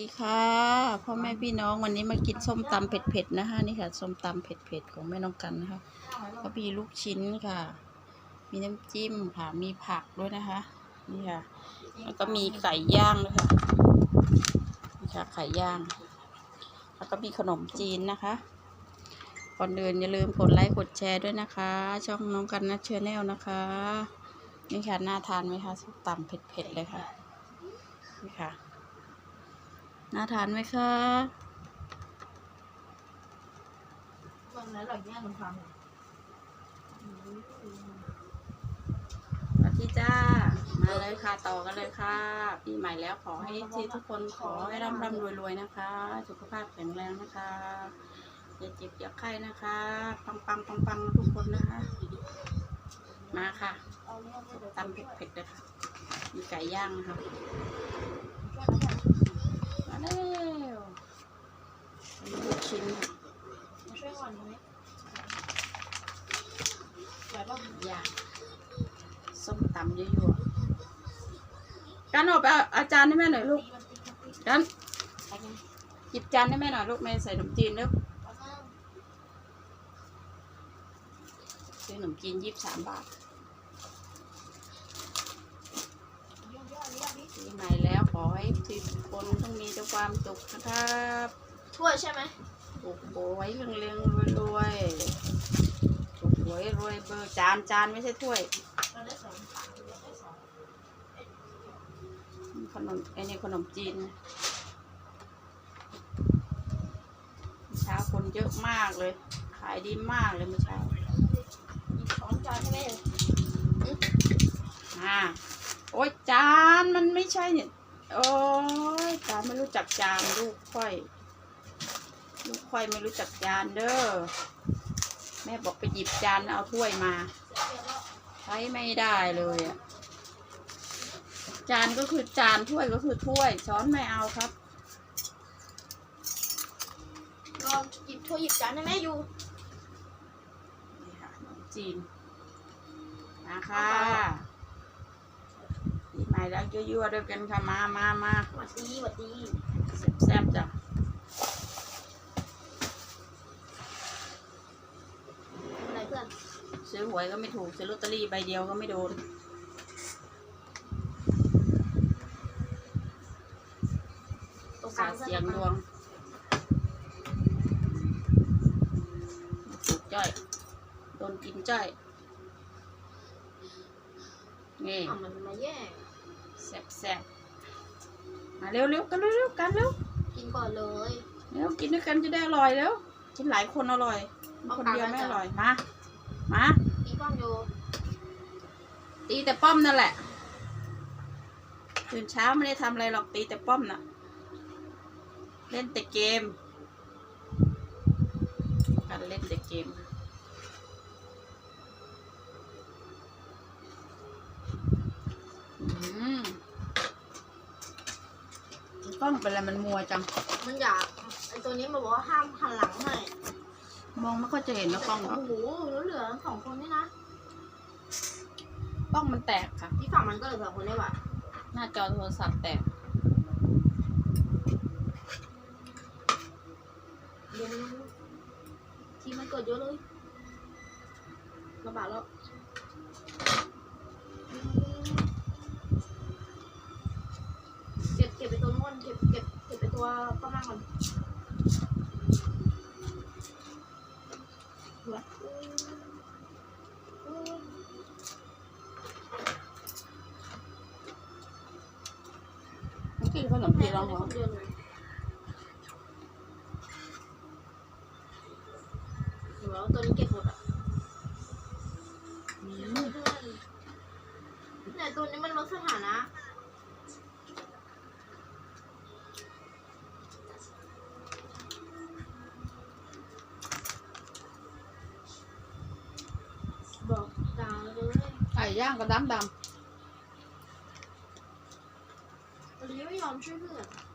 ดีค่ะพ่อแม่พี่น้องวันนี้มากินส้มตำเผ็ดๆนะคะนี่ค่ะส้มตำเผ็ดๆของแม่น้องกันนะคะก็มีลูกชิ้นค่ะ มีน้ำจิ้มค่ะมีผักด้วยนะคะนี่ค่ะแล้วก็มีไก่ย่างนะคะนี่ค่ะไก่ย่าง แล้วก็มีขนมจีนนะคะก่อนอื่นอย่าลืมกดไลค์กดแชร์ด้วยนะคะ ช่องน้องกันนะเชอแนลนะคะนี่ค่ะน่าทานไหมคะส้มตำเผ็ดๆเลยค่ะนี่ค่ะ น่าทานไหมคะตอนนั้นเราแย่งมันฟังสวัสดีจ้า มาเลยค่ะ ต่อกันเลยค่ะ ปีใหม่แล้วขอให้ที่ทุกคนขอให้ร่ำร่ำรวยรวยนะคะ สุขภาพแข็งแรงนะคะ อย่าเจ็บอย่าไข้นะคะ ปังปังปังปังทุกคนนะคะ มาค่ะเอาเนี่ยตำเผ็ดๆเลยค่ะมีไก่ย่างนะคะ มาแล้วมีลูกชิ้นค่ะมาช่วยก่อนได้ไหมไหวป่ะย่างส้มตำเยั่วๆกันออกไปเอาอาจารย์ให้แม่หน่อยลูกกันหยิบจานให้แม่หน่อยลูกแม่ใส่ขนมจีนล้วซื้อขนมจีนยี่สิบสามบาท ปีใหม่แล้วขอให้ทุกคนต้องมีแต่ความสุขนะครับถ้วยใช่ไหมถูกหวยเรื่องเรื่องรวยรวยๆถูกหวยรวยเบอร์จานจานไม่ใช่ถ้วยเราได้สองสามเราได้สองขนมไอ้นี่ขนมจีนนะเช้าคนเยอะมากเลย ขายดีมากเลยเมื่อเช้าอีกสองจานให้แม่อ่า โอ๊ยจานมันไม่ใช่เนี่ย โอ๊ยจานไม่รู้จักจานลูกค่อย ลูกค่อยไม่รู้จักจานเด้อ แม่บอกไปหยิบจานเอาถ้วยมา ใช้ไม่ได้เลยอะจานก็คือจานถ้วยก็คือถ้วย ช้อนไม่เอาครับลองหยิบถ้วยหยิบจานให้แม่อยู่นี่ค่ะขนมจีนมาค่ะ ปีใหม่แล้วยั่วๆด้วยกันค่ะมามามาสวัสดีสวัสดีแซ่บๆจ้ะอะไรเพื่อนซื้อหวยก็ไม่ถูกซื้อลอตเตอรี่ใบเดียวก็ไม่โดนตรงกสาลางเสียงดวงถูกจ้อยโดนกินจ้อยนี่อะมันมาแย่ งแซ่บๆมาเร็วๆกันเร็วๆกันเร็วกินก่อนเลยเร็วกินด้วยกันจะได้อร่อยแล้วกินหลายคนอร่อย คนเดียวไม่อร่อยมามากินป้อมโยตีแต่ป้อมนั่นแหละตื่นเช้าไม่ได้ทำอะไรหรอกตีแต่ป้อมน่ะ เล่นแต่เกมการเล่นแต่เกม อืม กล้องเป็นอะไรมันมัวจัง มันอยากไอตัวนี้มันบอกว่าห้ามหันหลังให้มองไม่ค่อยจะเห็นนะกล้องโอ้โหแล้วเหลือสองคนนี่นะกล้องมันแตกค่ะ ที่ฝั่งมันก็เหลือสองคนได้ว่ะหน้าจอโทรศัพท์แตกเดี๋ยวมันทีมันเกิดเยอะเลยระบาดแล้ว เก็ บเก็บไปตัวนู้นเก็บเก็บเก็บไปตัวป้ามั่งก่อนวมันกินขนมจีนร้องเหรอคนเดียวเลยเดี๋ยวตัวนี้เก็บหมดอะ อืม เนี่ยตัวนี้มันลดสถานะ บอกกลางเลย ไก่ ย่างกระดำดตอนนี้ไม่ยอมช่วยเพื่อน